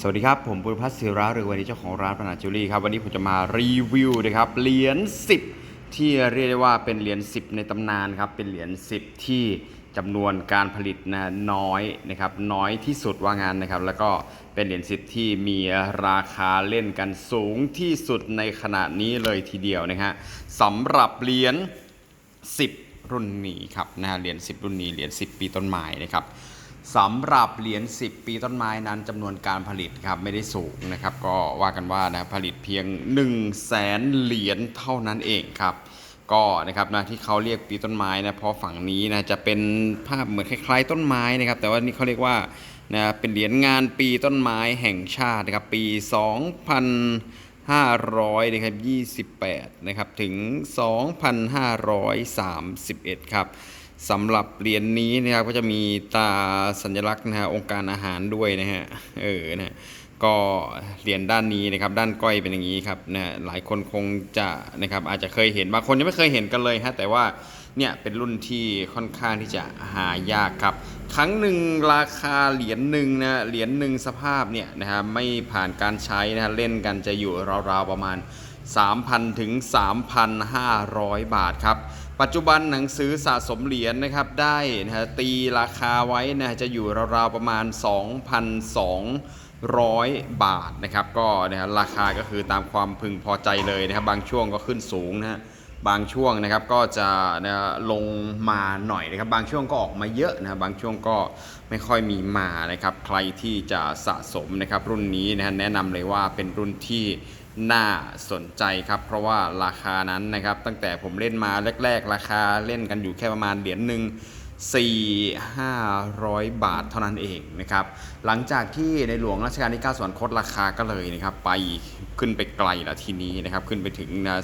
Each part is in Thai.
สวัสดีครับ ผมบุรพัฒน์ศิระหรือวันนี้เจ้าของร้านปนาจูรี่ครับ วันนี้ผมจะมารีวิวนะครับเหรียญ10 ที่เรียกได้ว่าเป็นเหรียญ10 ในตำนานครับ เป็นเหรียญ10 ที่จำนวนการผลิตนะน้อยนะครับน้อยที่สุดว่างานนะครับ แล้วก็เป็นเหรียญ10 ที่มีราคาเล่นกันสูงที่สุดในขณะนี้เลยทีเดียวนะฮะสำหรับเหรียญ10 รุ่นนี้ครับนะฮะเหรียญ10 รุ่นนี้เหรียญ10 ปีต้นไม้นะครับ สำหรับเหรียญ10 ปีต้นไม้นั้นจำนวนการผลิตครับไม่ได้สูงนะครับ ก็ว่ากันว่านะผลิตเพียง 1 0 0 0 0แสนเหรียญเท่านั้นเองครับ ก็นะครับนะที่เขาเรียกปีต้นไม้นะเพราะฝั่งนี้นะจะเป็นภาพเหมือนคล้าย ๆ ต้นไม้นะครับ แต่ว่านี่เขาเรียกว่านะเป็นเหรียญงานปีต้นไม้แห่งชาตินะครับปี 2,500นะครับ28นะครับถึง 2,531 ครับ สำหรับเหรียญนี้นะครับก็จะมีตาสัญลักษณ์นะฮะองค์การอาหารด้วยนะฮะเออนะฮะก็เหรียญด้านนี้นะครับ ด้านก้อยเป็นอย่างนี้ครับนะหลายคนคงจะนะครับ อาจจะเคยเห็นบางคนยังไม่เคยเห็นกันเลยฮะแต่ว่าเนี่ยเป็นรุ่นที่ค่อนข้างที่จะหายากครับ ครั้งหนึ่งราคาเหรียญหนึ่งนะเหรียญหนึ่งสภาพเนี่ยนะฮะไม่ผ่านการใช้นะฮะเล่นกันจะอยู่ราวๆประมาณ 3,000 ถึง 3,500 บาทครับ ปัจจุบันหนังสือสะสมเหรียญนะครับได้นะฮะตีราคาไว้นะจะอยู่ราวๆประมาณ 2,200 บาทนะครับก็นะฮะราคาก็คือตามความพึงพอใจเลยนะครับบางช่วงก็ขึ้นสูงนะฮะบางช่วงนะครับก็จะนะลงมาหน่อยนะครับ บางช่วงก็ออกมาเยอะนะบางช่วงก็ไม่ค่อยมีมานะครับ ใครที่จะสะสมนะครับรุ่นนี้นะฮะแนะนำเลยว่าเป็นรุ่นที่ น่าสนใจครับ เพราะว่าราคานั้นนะครับ ตั้งแต่ผมเล่นมาแรก ๆ ราคาเล่นกันอยู่แค่ประมาณเหรียญหนึ่ง4 500 บาทเท่านั้นเองนะครับ หลังจากที่ในหลวงรัชกาลที่ 9สวรรคตราคาก็เลยนะครับ ไปขึ้นไปไกลละทีนี้นะครับ ขึ้นไปถึงนะ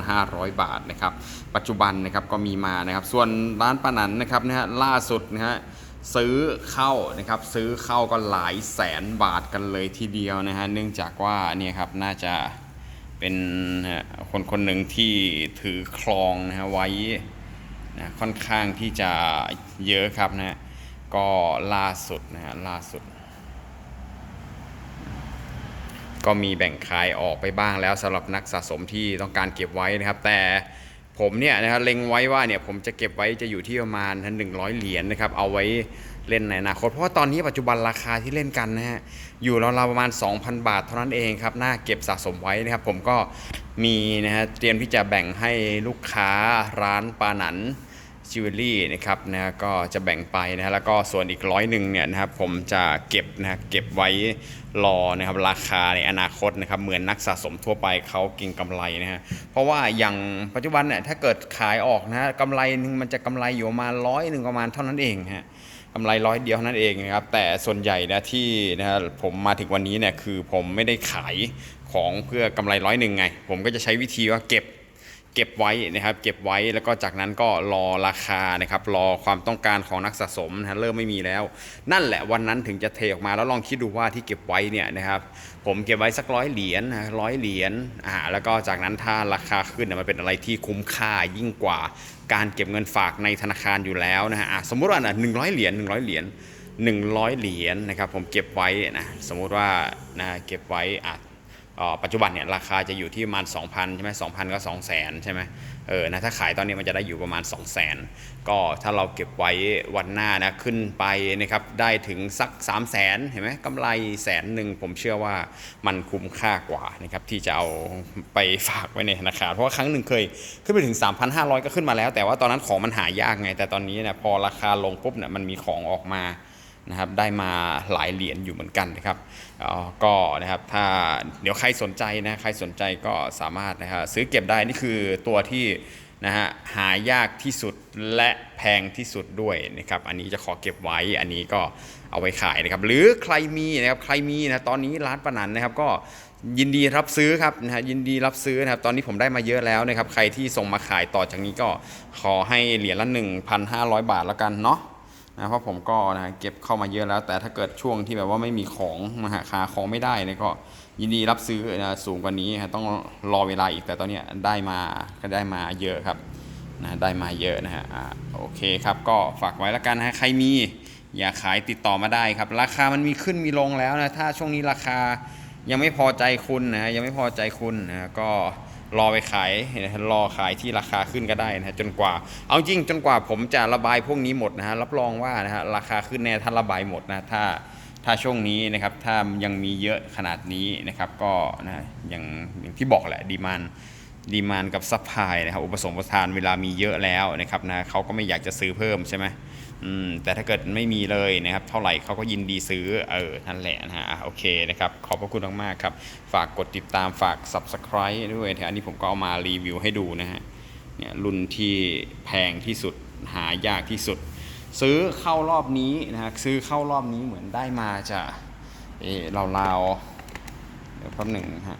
3,500 บาทนะครับ ปัจจุบันนะครับก็มีมานะครับ ส่วนร้านปานันนะครับนะฮะล่าสุดนะฮะ ซื้อเข้านะครับซื้อเข้าก็หลายแสนบาทกันเลยทีเดียวนะฮะเนื่องจากว่าเนี่ยครับน่าจะเป็นคนคนหนึ่งที่ถือครองนะฮะไว้นะค่อนข้างที่จะเยอะครับนะฮะก็ล่าสุดนะฮะล่าสุด ก็มีแบ่งขายออกไปบ้างแล้วสำหรับนักสะสมที่ต้องการเก็บไว้นะครับ แต่ ผมเนี่ยนะครับเล็งไว้ว่าเนี่ยผมจะเก็บไว้จะอยู่ที่ประมาณหนึ่งร้อยเหรียญนะครับเอาไว้เล่นในอนาคตเพราะว่าตอนนี้ปัจจุบันราคาที่เล่นกันนะฮะอยู่ราวๆประมาณ 2,000 บาทเท่านั้นเองครับน่าเก็บสะสมไว้นะครับ ผมก็มีนะฮะเตรียมที่จะแบ่งให้ลูกค้าร้านปาหนัน จิวเวลรี่นะครับนะก็จะแบ่งไปนะฮะแล้วก็ส่วนอีกร้อยหนึ่งเนี่ยนะครับผมจะเก็บนะฮะเก็บไว้รอนะครับราคาในอนาคตนะครับเหมือนนักสะสมทั่วไปเขาเก่งกำไรนะฮะเพราะว่าอย่างปัจจุบันเนี่ยถ้าเกิดขายออกนะฮะกำไรหนึงมันจะกำไรอยู่ประมาณร้อยหนึ่งประมาณเท่านั้นเองฮะกำไรร้อยเดียวเท่านั้นเองนะครับแต่ส่วนใหญ่นะที่นะฮะผมมาถึงวันนี้เนี่ยคือผมไม่ได้ขายของเพื่อกำไรร้อยหนึ่งไง ผมก็จะใช้วิธีว่าเก็บ เก็บไว้นะครับ เก็บไว้แล้วก็จากนั้นก็รอราคานะครับ รอความต้องการของนักสะสมนะฮะเริ่มไม่มีแล้ว นั่นแหละวันนั้นถึงจะเทออกมาแล้วลองคิดดูว่าที่เก็บไว้เนี่ยนะครับ ผมเก็บไว้สักร้อยเหรียญนะร้อยเหรียญอ่าแล้วก็จากนั้นถ้าราคาขึ้นเนี่ยมันเป็นอะไรที่คุ้มค่ายิ่งกว่าการเก็บเงินฝากในธนาคารอยู่แล้วนะฮะสมมุติว่าหนึ่งร้อยเหรียญหนึ่งร้อยเหรียญหนึ่งร้อยเหรียญนะครับผมเก็บไว้นะสมมุติว่านะเก็บไว้อะ ปัจจุบันเนี่ยราคาจะอยู่ที่ประมาณ 2,000ใช่ไหม2,000ก็200,000ใช่ไหมเออนะถ้าขายตอนนี้มันจะได้อยู่ประมาณ 200,000ก็ถ้าเราเก็บไว้วันหน้านะขึ้นไปนะครับได้ถึงสัก 300,000เห็นไหมกำไรแสนหนึ่งผมเชื่อว่ามันคุ้มค่ากว่านะครับที่จะเอาไปฝากไว้ในธนาคารเพราะว่าครั้งหนึ่งเคยขึ้นไปถึง 3,500 ก็ขึ้นมาแล้ว แต่ว่าตอนนั้นของมันหายากไง แต่ตอนนี้เนี่ยพอราคาลงปุ๊บเนี่ยมันมีของออกมา นะครับได้มาหลายเหรียญอยู่เหมือนกันนะครับก็นะครับถ้าเดี๋ยวใครสนใจนะใครสนใจก็สามารถนะฮะซื้อเก็บได้นี่คือตัวที่นะฮะหายากที่สุดและแพงที่สุดด้วยนะครับอันนี้จะขอเก็บไว้อันนี้ก็เอาไว้ขายนะครับหรือใครมีนะครับใครมีนะตอนนี้ร้านปนันนะครับก็ยินดีรับซื้อครับนะฮะยินดีรับซื้อนะครับตอนนี้ผมได้มาเยอะแล้วนะครับใครที่ส่งมาขายต่อจากนี้ก็ขอให้เหรียญละ 1,500 บาทแล้วกันเนาะ นะเพราะผมก็นะเก็บเข้ามาเยอะแล้ว แต่ถ้าเกิดช่วงที่แบบว่าไม่มีของมาหาคาของไม่ได้เนี่ยก็ยินดีรับซื้อนะสูงกว่านี้ต้องรอเวลาอีกแต่ตอนนี้ได้มาก็ได้มาเยอะครับนะได้มาเยอะนะฮะโอเคครับก็ฝากไว้แล้วกันนะใครมีอย่าขายติดต่อมาได้ครับ ราคามันมีขึ้นมีลงแล้วนะถ้าช่วงนี้ราคายังไม่พอใจคุณนะยังไม่พอใจคุณนะก็ รอไปขายนะรอขายที่ราคาขึ้นก็ได้นะจนกว่า เอาจริงจนกว่าผมจะระบายพวกนี้หมดนะฮะรับรองว่านะฮะราคาขึ้นแน่ถ้าระบายหมดนะถ้าถ้าช่วงนี้นะครับถ้ายังมีเยอะขนาดนี้นะครับก็นะอย่างอย่างที่บอกแหละดีมันดีมานกับซัพพลายนะครับอุปสมบทานเวลามีเยอะแล้วนะครับนะเขาก็ไม่อยากจะซื้อเพิ่มใช่ไหม อืมแต่ถ้าเกิดไม่มีเลยนะครับ เท่าไหร่เขาก็ยินดีซื้อเออนั่นแหละนะฮะโอเคนะครับ ขอบพระคุณมากๆครับ ฝากกดติดตามฝาก subscribe ด้วยนะอันนี้ผมก็เอามารีวิวให้ดูนะฮะเนี่ยรุ่นที่แพงที่สุดหายากที่สุด ซื้อเข้ารอบนี้นะฮะซื้อเข้ารอบนี้เหมือนได้มาจะเออราวๆเดี๋ยวแป๊บหนึ่งนะฮะ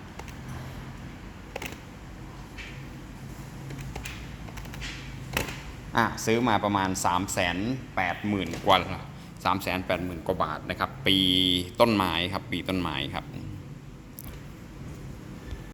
อะซื้อมาประมาณ 3 8 0 0 0 0 กว่า3 8 0 0 0 0 กว่าบาทนะครับ ปีต้นไม้ครับ ปีต้นไม้ครับ